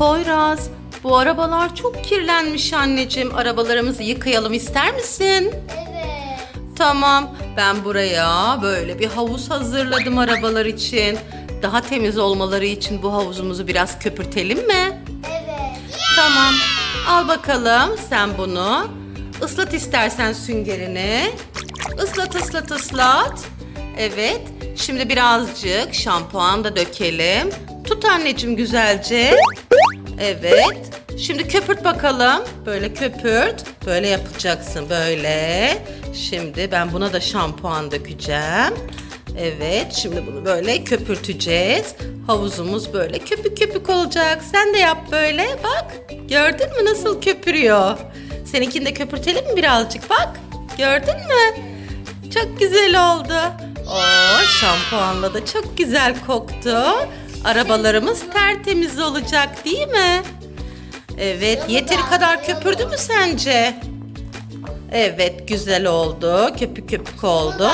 Poyraz, bu arabalar çok kirlenmiş anneciğim. Arabalarımızı yıkayalım ister misin? Evet. Tamam, ben buraya böyle bir havuz hazırladım arabalar için. Daha temiz olmaları için bu havuzumuzu biraz köpürtelim mi? Evet. Tamam. Al bakalım sen bunu. Islat istersen süngerini. Islat ıslat ıslat. Evet. Şimdi birazcık şampuan da dökelim. Tut anneciğim güzelce. Evet. Şimdi köpürt bakalım. Böyle köpürt. Böyle yapacaksın böyle. Şimdi ben buna da şampuan dökeceğim. Evet, şimdi bunu böyle köpürteceğiz. Havuzumuz böyle köpük köpük olacak. Sen de yap böyle. Bak. Gördün mü nasıl köpürüyor? Seninkini de köpürtelim mi birazcık? Bak. Gördün mü? Çok güzel oldu. Oo, şampuanla da çok güzel koktu. Arabalarımız tertemiz olacak değil mi? Evet, yeteri kadar köpürdü mü sence? Evet, güzel oldu. Köpük köpük oldu.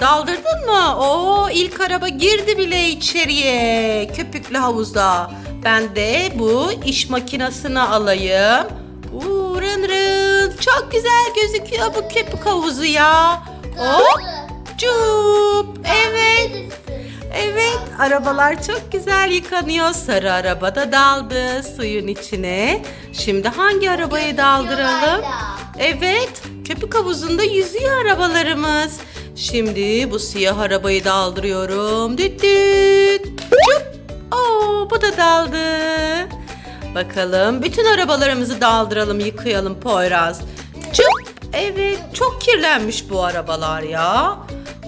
Daldırdın mı? Oo ilk araba girdi bile içeriye. Köpüklü havuza. Ben de bu iş makinesini alayım. Uuu rın rın. Çok güzel gözüküyor bu köpük havuzu ya. Hop cup. Evet. Evet arabalar çok güzel yıkanıyor. Sarı araba da daldı suyun içine. Şimdi hangi arabayı daldıralım? Evet köpük havuzunda yüzüyor arabalarımız. Şimdi bu siyah arabayı daldırıyorum. Düt düt. Çup. Oo, bu da daldı. Bakalım bütün arabalarımızı daldıralım yıkayalım Poyraz. Çup. Evet çok kirlenmiş bu arabalar ya.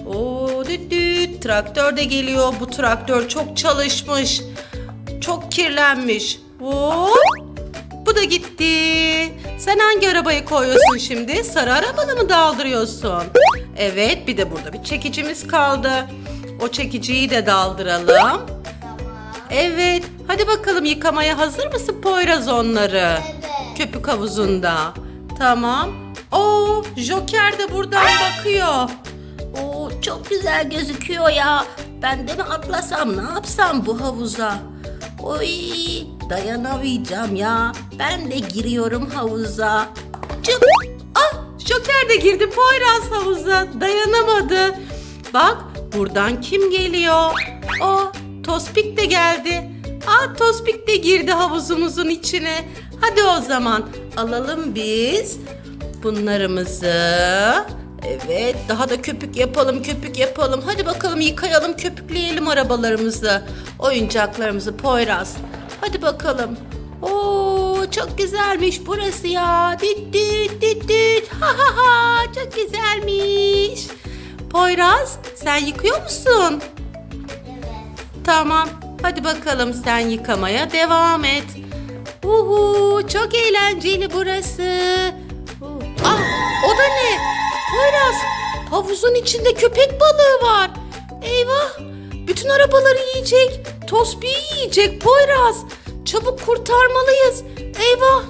Oo düt düt. Traktör de geliyor. Bu traktör çok çalışmış. Çok kirlenmiş. Hop. Bu da gitti. Sen hangi arabayı koyuyorsun şimdi? Sarı arabanı mı daldırıyorsun? Evet bir de burada bir çekicimiz kaldı. O çekiciyi de daldıralım. Evet hadi bakalım yıkamaya hazır mısın Poyraz onları? Evet. Köpük havuzunda. Tamam. Oo, Joker de buradan bakıyor. Oo, çok güzel gözüküyor ya. Ben de mi atlasam ne yapsam bu havuza? Oy dayanamayacağım ya. Ben de giriyorum havuza. Çık. Ah Joker de girdi Poyraz havuza. Dayanamadı. Bak buradan kim geliyor? O Tospik de geldi. Aa Tospik de girdi havuzumuzun içine. Hadi o zaman alalım biz bunlarımızı. Evet daha da köpük yapalım köpük yapalım. Hadi bakalım yıkayalım köpükleyelim arabalarımızı. Oyuncaklarımızı Poyraz. Hadi bakalım. Oo çok güzelmiş burası ya. Dit dit dit dit. Ha ha ha çok güzelmiş. Poyraz sen yıkıyor musun? Evet. Tamam. Hadi bakalım sen yıkamaya devam et. Uhu, çok eğlenceli burası. Uh, Ah, o da ne? Poyraz, havuzun içinde köpek balığı var. Eyvah, bütün arabaları yiyecek. Tosbi'yi yiyecek Poyraz. Çabuk kurtarmalıyız. Eyvah,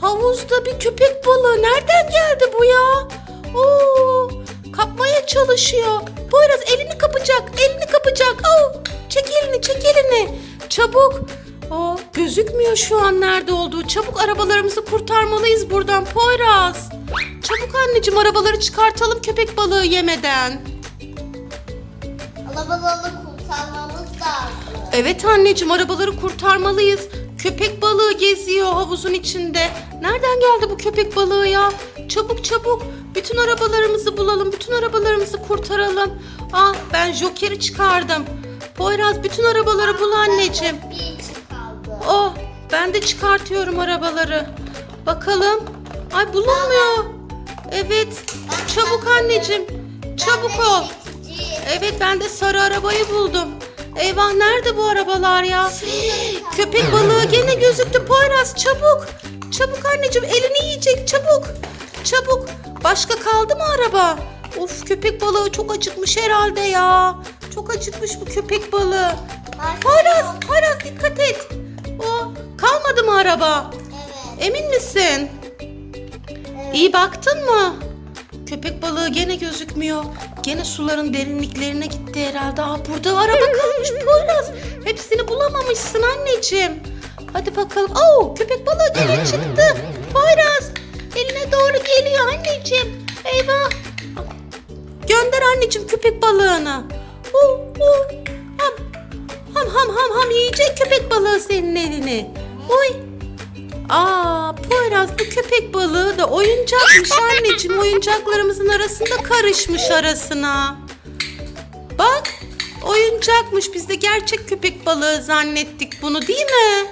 havuzda bir köpek balığı. Nereden geldi bu ya? Oo, kapmaya çalışıyor. Poyraz elini kapacak, elini kapacak. Oo, çek elini, çek elini. Çabuk. Aa, gözükmüyor şu an nerede olduğu. Çabuk arabalarımızı kurtarmalıyız buradan Poyraz. Çabuk anneciğim arabaları çıkartalım köpek balığı yemeden. Alabalığı kurtarmamız lazım. Evet anneciğim arabaları kurtarmalıyız. Köpek balığı geziyor havuzun içinde. Nereden geldi bu köpek balığı ya? Çabuk çabuk. Bütün arabalarımızı bulalım. Bütün arabalarımızı kurtaralım. Ah ben Joker'i çıkardım. Poyraz bütün arabaları bul anneciğim. İçi kaldı. Oh ben de çıkartıyorum arabaları. Bakalım. Ay bulunmuyor. Evet. Çabuk anneciğim. Çabuk ol. Evet ben de sarı arabayı buldum. Eyvah nerede bu arabalar ya? Köpek balığı gene gözüktü Poyraz çabuk. Çabuk anneciğim elini yiyecek çabuk. Çabuk. Başka kaldı mı araba? Of köpek balığı çok acıkmış herhalde ya. Çok acıkmış bu köpek balığı. Poyraz, Poyraz dikkat et. O kalmadı mı araba? Evet. Emin misin? İyi baktın mı? Köpek balığı gene gözükmüyor. Gene suların derinliklerine gitti herhalde. Aa, burada araba kalmış Poyraz. Hepsini bulamamışsın anneciğim. Hadi bakalım. Oo köpek balığı gene çıktı. Poyraz eline doğru geliyor anneciğim. Eyvah. Gönder anneciğim köpek balığını. Uh, uh. Ham. ham ham ham ham yiyecek köpek balığı senin elini. Oy. Aa Poyraz bu köpek balığı da oyuncakmış anneciğim. Oyuncaklarımızın arasında karışmış arasına. Bak oyuncakmış biz de gerçek köpek balığı zannettik bunu değil mi?